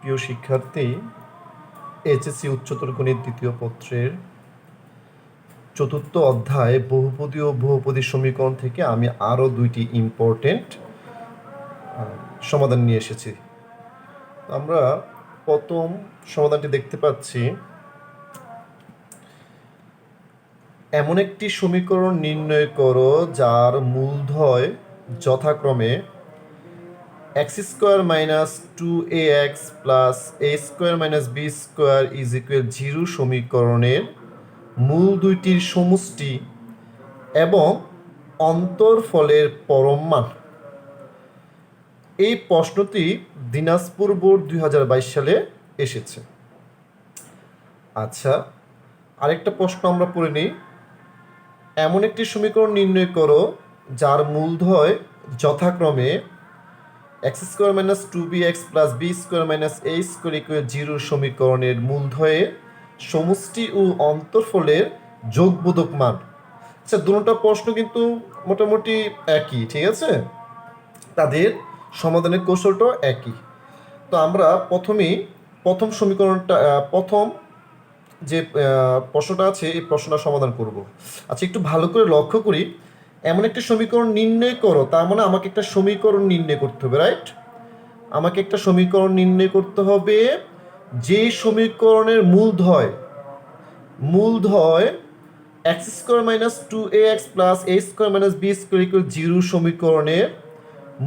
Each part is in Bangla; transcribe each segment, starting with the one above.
প্রিয় শিক্ষার্থী, এইচএসসি উচ্চতর গণিত দ্বিতীয় পত্রের চতুর্থ অধ্যায় বহুপদী ও বহুপদী সমীকরণ থেকে আমি আরও দুইটি ইম্পর্টেন্ট সমাধান নিয়ে এসেছি। আমরা প্রথম সমাধানটি দেখতে পাচ্ছি। এমন একটি সমীকরণ নির্ণয় করো যার মূলধয় যথাক্রমে x square minus two a x plus a square minus b square is equal zero সমীকরণের মূল দুইটির সমষ্টি এবং অন্তরফলের পরম মান। এই প্রশ্নটি দিনাজপুর বোর্ড দুই হাজার বাইশ সালে এসেছে। আচ্ছা আরেকটা প্রশ্ন আমরা পড়ে নিই। এমন একটি সমীকরণ নির্ণয় করো যার মূলধয় যথাক্রমে x square minus two b x plus b square minus a square equal zero সমীকরণের মূলধয়ে সমষ্টি ও অন্তর্ফলের যোগবোধক মান। আচ্ছা দুটো প্রশ্ন কিন্তু মোটামুটি একই, ঠিক আছে? তাদের সমাধানের কৌশলটাও একই। তো আমরা প্রথমেই প্রথম সমীকরণটা প্রথম যে প্রশ্নটা আছে, এই প্রশ্নটা সমাধান করব। আচ্ছা একটু ভালো করে লক্ষ্য করি। এমন একটা সমীকরণ নির্ণয় করো, তার মানে আমাকে একটা সমীকরণ নির্ণয় করতে হবে রাইট আমাকে একটা সমীকরণ নির্ণয় করতে হবে, যে সমীকরণের মূলধয় মূলধয় x square minus two a x plus a square minus b square equal zero সমীকরণের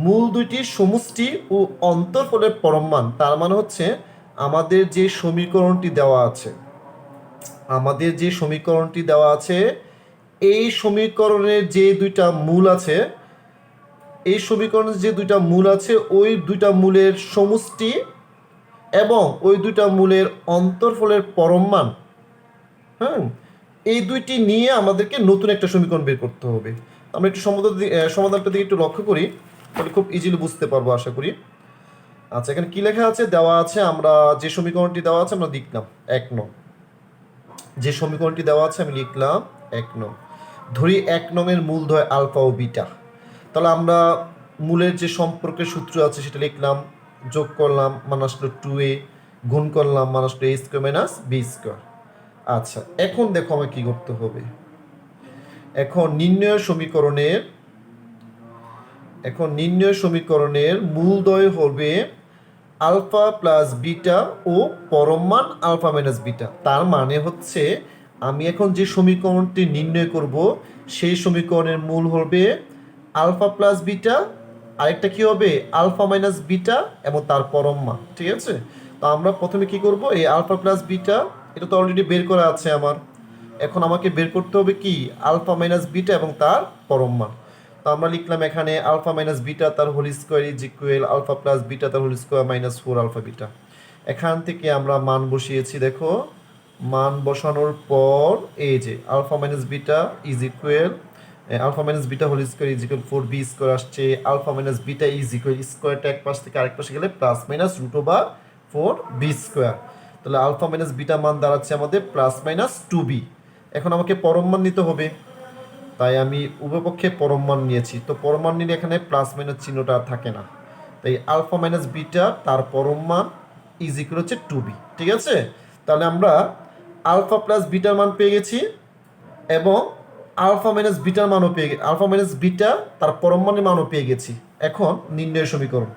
মূল দুইটির সমষ্টি ও অন্তরফলের পরম মান তার মানে হচ্ছে আমাদের যে সমীকরণটি দেওয়া আছে, আমাদের যে সমীকরণটি দেওয়া আছে এই সমীকরণের যে দুইটা মূল আছে, এই সমীকরণের যে দুইটা মূল আছে, ওই দুইটা মূলের সমষ্টি এবং ওই দুইটা মূলের অন্তরফলের পরম মান। হ্যাঁ? এই দুইটি নিয়ে আমাদেরকে নতুন একটা সমীকরণ বের করতে হবে। আমরা একটু সমাধান সমাধানটা দিকে একটু লক্ষ্য করি, তাহলে খুব ইজিলি বুঝতে পারব, আশা করি। আচ্ছা এখানে কি লেখা আছে? দেওয়া আছে, আমরা যে সমীকরণটি দেওয়া আছে, আমরা লিখলাম এক নং। যে সমীকরণটি দেওয়া আছে, আমি লিখলাম এক নং। ধরি এক নংয়ের মূলধয় আলফা ও বিটা। তাহলে আমরা মূলের যে সম্পর্কের সূত্র আছে সেটা লিখলাম, যোগ করলাম মান আসলো টু এ, গুণ করলাম মান আসলো a square minus b square. আচ্ছা এখন দেখো আমাকে কি করতে হবে। এখন নির্ণয় সমীকরণের, এখন নির্ণয় সমীকরণের মূলদয় হবে আলফা প্লাস বিটা ও পরমান আলফা মাইনাস বিটা। তার মানে হচ্ছে আমি এখন যে সমীকরণটি নির্ণয় করব, সেই সমীকরণের মূল হবে আলফা প্লাস বিটা, আরেকটা কি হবে? আলফা মাইনাস বিটা এবং তার পরম মান, ঠিক আছে? তো আমরা প্রথমে কি করব? এই আলফা প্লাস বিটা, এটা তো অলরেডি বের করা আছে আমার। এখন আমাকে বের করতে হবে কি? আলফা মাইনাস বিটা এবং তার পরম মান। তো আমরা লিখলাম এখানে আলফা মাইনাস বিটা তার whole square is equal alpha plus beta তার whole square minus four alpha beta. এখান থেকে আমরা মান বসিয়েছি, দেখো। মান বসানোর পর এই যে alpha minus beta is equal alpha minus beta whole square is equal four b square আসছে, alpha minus beta is equal স্কোয়ারটা এক পাশ থেকে আরেক পাশে গেলে plus minus root over four b square তাহলে আলফা মাইনাস বিটা মান দাঁড়াচ্ছে আমাদের প্লাস মাইনাস টু বি এখন আমাকে পরম মান নিতে হবে। তাই আমি উভয়পক্ষে পরম মান নিয়েছি। তো পরম মান নিলে এখানে প্লাস মাইনাস চিহ্নটা আর থাকে না। তাই আলফা মাইনাস বিটা তার পরম মান ইজ ইকুয়াল হচ্ছে টু বি ঠিক আছে? তাহলে আমরা আলফা প্লাস বিটার মান পেয়ে গেছি এবং আলফা মাইনাস বিটার মানও পেয়ে গেছি আলফা মাইনাস বিটা তার পরম মানের মানও পেয়ে গেছি। এখন নির্ণয় সমীকরণ।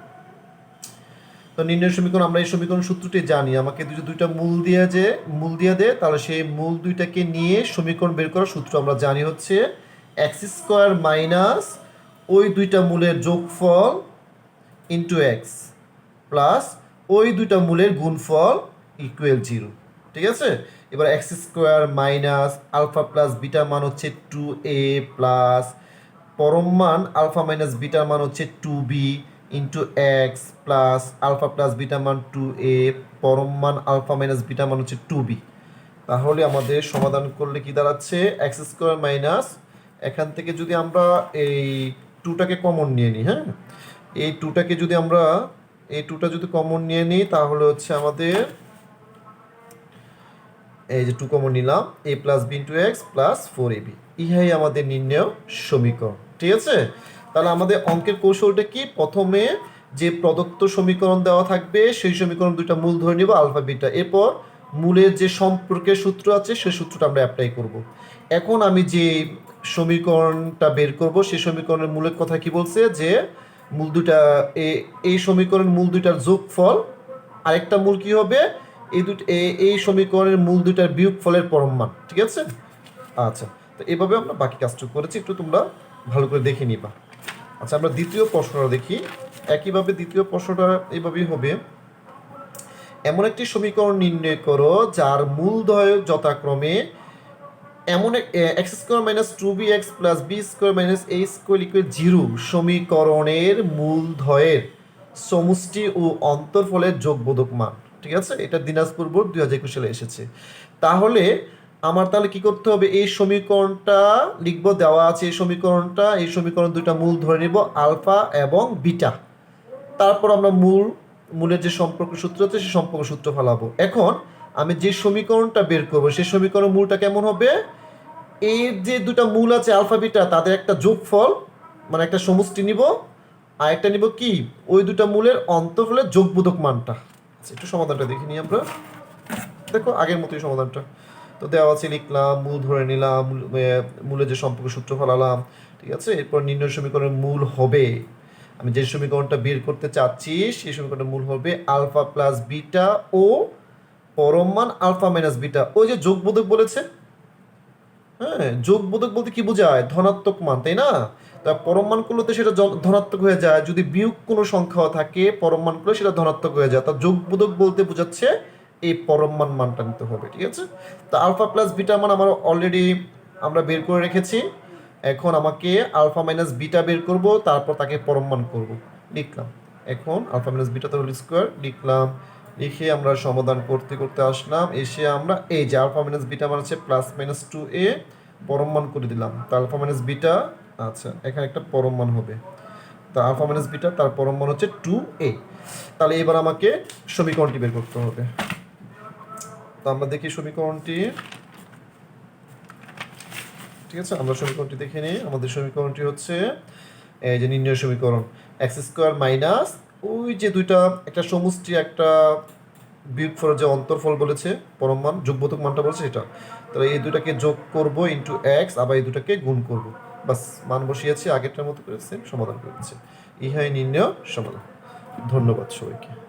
তো নির্ণয় সমীকরণ, আমরা এই সমীকরণ সূত্রটি জানি। আমাকে দুটো দুইটা মূল দিয়ে যে, মূল দিয়ে দেয় তাহলে সেই মূল দুইটাকে নিয়ে সমীকরণ বের করার সূত্র আমরা জানি হচ্ছে এক্স স্কোয়ার মাইনাস ওই দুইটা মূলের যোগফল ইন্টু এক্স প্লাস ওই দুইটা মূলের গুণফল ইকুয়াল জিরো ঠিক আছে? এবার x square minus alpha plus bitter মান হচ্ছে টু এ প্লাস পরম মান আলফা মাইনাস বিটার মান হচ্ছে two b into x plus alpha plus beta মান টু এ, পরম মান আলফা মাইনাস বিটা মান হচ্ছে টু বি। তাহলে আমাদের সমাধান করলে কি দাঁড়াচ্ছে? এক্স স্কোয়ার মাইনাস, এখান থেকে যদি আমরা এই টুটাকে কমন নিয়ে নিই হ্যাঁ? এই টুটাকে যদি আমরা, এই টুটা যদি কমন নিয়ে নিই, তাহলে হচ্ছে আমাদের এই যে টু কমন নিলাম a plus b into x plus four a b ইহাই আমাদের নির্ণয় সমীকরণ, ঠিক আছে? তাহলে আমাদের অঙ্কের কৌশলটা কি? প্রথমে যে প্রদত্ত সমীকরণ দেওয়া থাকবে, সেই সমীকরণ দুইটা মূল ধরে নিব, আলফা, বিটা। এরপর মূলের যে সম্পর্কের সূত্র আছে, সেই সূত্রটা আমরা অ্যাপ্লাই করব। এখন আমি যে সমীকরণটা বের করব, সেই সমীকরণের মূলের কথা কি বলছে? যে মূল দুইটা, এ- এই সমীকরণের মূল দুইটার যোগফল, আরেকটা মূল কি হবে? এই দুটো এই সমীকরণের মূল দুইটার বিয়োগ ফলের পরমমান ঠিক আছে? আচ্ছা তো এভাবে আমরা বাকি কাজটুকু করেছি, একটু তোমরা ভালো করে দেখে নিবা। আচ্ছা আমরা দ্বিতীয় প্রশ্নটা দেখি। একইভাবে দ্বিতীয় প্রশ্নটা এইভাবেই হবে। এমন একটি সমীকরণ নির্ণয় করো, যার মূলধয় যথাক্রমে এমন x square minus two b x plus b square minus a square equal zero সমীকরণের মূলধয়ের সমষ্টি ও অন্তর্ফলের যোগবোধক মান। ঠিক আছে? এটা দিনাজপুর বোর্ড দুই হাজার একুশ সালে এসেছে। তাহলে আমার তাহলে কি করতে হবে? এই সমীকরণটা লিখব, দেওয়া আছে এই সমীকরণটা। এই সমীকরণ দুইটা মূল ধরে নিব, আলফা এবং বিটা। তারপর আমরা মূল, মূলের যে সম্পর্ক সূত্র আছে, সেই সম্পর্ক সূত্র ফেলাবো। এখন আমি যে সমীকরণটা বের করব, সেই সমীকরণ মূলটা কেমন হবে? এই যে দুটা মূল আছে, আলফা, বিটা, তাদের একটা যোগফল মানে একটা সমষ্টি নিব। আর একটা নিব কি? ওই দুটা মূলের অন্তঃফলের যোগবোধক মানটা। আচ্ছা, একটু সমাধানটা দেখে নিই আমরা। দেখো আগের মতোই সমাধানটা। তো দেওয়া আছে লিখলাম মূল ধরে নিলাম মূল- যে সম্পর্ক সূত্র ফেলালাম ঠিক আছে? এরপর নির্ণয় সমীকরণের মূল হবে। আমি যে সমীকরণটা বের করতে চাচ্ছি সেই সমীকরণের মূল হবে আলফা প্লাস বিটা ও পরম মান আলফা মাইনাস বিটা। ওই যে যোগবোধক বলেছে? হ্যাঁ যোগবোধক বলতে কি বোঝায়? ধনাত্মক মান তাই না? তা পরম মান সেটা ধনাত্মক হয়ে যায়। যদি বিয়োগ কোনো সংখ্যাও থাকে পরম মান সেটা ধনাত্মক হয়ে যায়। তা যোগবোধক বলতে বোঝাচ্ছে এই পরম মান মানটা নিতে হবে, ঠিক আছে? তা আলফা প্লাস বিটা মান আমার অলরেডি আমরা বের করে রেখেছি। এখন আমাকে আলফা মাইনাস বিটা বের করব, তারপর তাকে পরম মান করব। লিখলাম। এখন আলফা মাইনাস বিটা তো হোল স্কোয়ার লিখলাম। লিখে আমরা সমাধান করতে করতে আসলাম। এসে আমরা এই যে আলফা মাইনাস বিটা মানে হচ্ছে প্লাস মাইনাস টু এ পরম মান করে দিলাম। তো আলফা মাইনাস বিটা আচ্ছা এখানে একটা পরম মান হবে। তো আলফা মাইনাস বিটা, তার পরম মান হচ্ছে টু এ তাহলে এবার আমাকে সমীকরণটি বের করতে হবে। তো আমরা দেখি সমীকরণটি। ঠিক আছে, আমরা সমীকরণটি দেখে নিই। আমাদের সমীকরণটি হচ্ছে, এই যে নির্ণয় সমীকরণ এক্স স্কোয়ার মাইনাস ওই যে দুইটা, একটা সমষ্টি, একটা বিয়োগফল যে অন্তর্ফল বলেছে, পরম মান যোগবোধক মানটা বলেছে সেটা। তাহলে এই দুটাকে যোগ করব ইন্টু এক্স আবার এই দুটাকে গুণ করব। বাস, মান বসিয়েছি, আগেরটার মতো করেছে সমাধান করেছে। ইহাই নির্ণয় সমাধান। ধন্যবাদ সবাইকে।